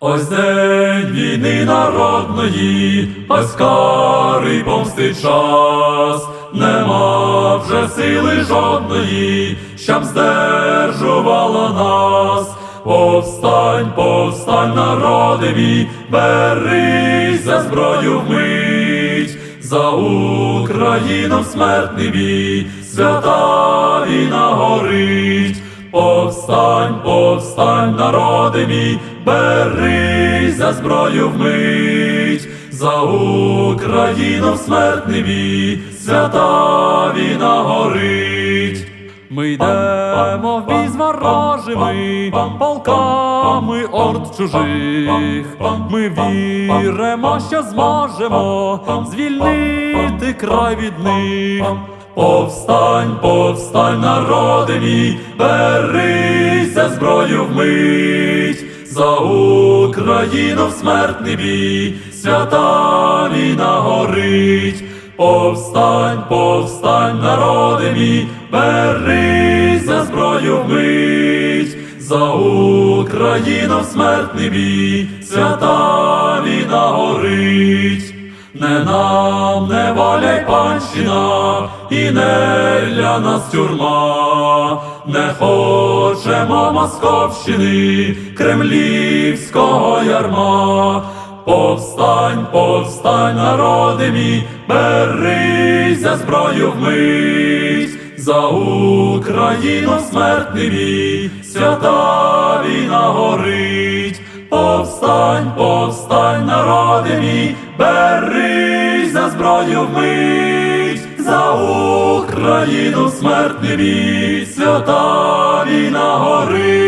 Ось день війни народної, ось карий помстить час, нема вже сили жодної, щоб здержувала нас. Повстань, повстань, народи мій, берись за зброю вмить, за Україну смертний бій, свята війна горить. Повстань, повстань, народи мій, берись за зброю вмить, за Україну в смертний бій, свята війна горить. Ми йдемо в бій з ворожими полками орд чужих. Ми віримо, що зможемо звільнити край від них. Повстань, повстань, народи мій, берись за зброю вмить, за Україну в смертний бій, свята війна горить. Повстань, повстань, народи мій, берись за зброю вмить, за Україну в смертний бій, свята війна горить. Не нам не воля й панщина, і не для нас тюрма, не хочемо Московщини, кремлівського ярма. Повстань, повстань, народи мій, берись за зброю вмить, за Україну смертний бій, свята війна горить. Повстань, повстань, народи мій, берись за зброю вмить, за Україну смертний бій, свята війна горить.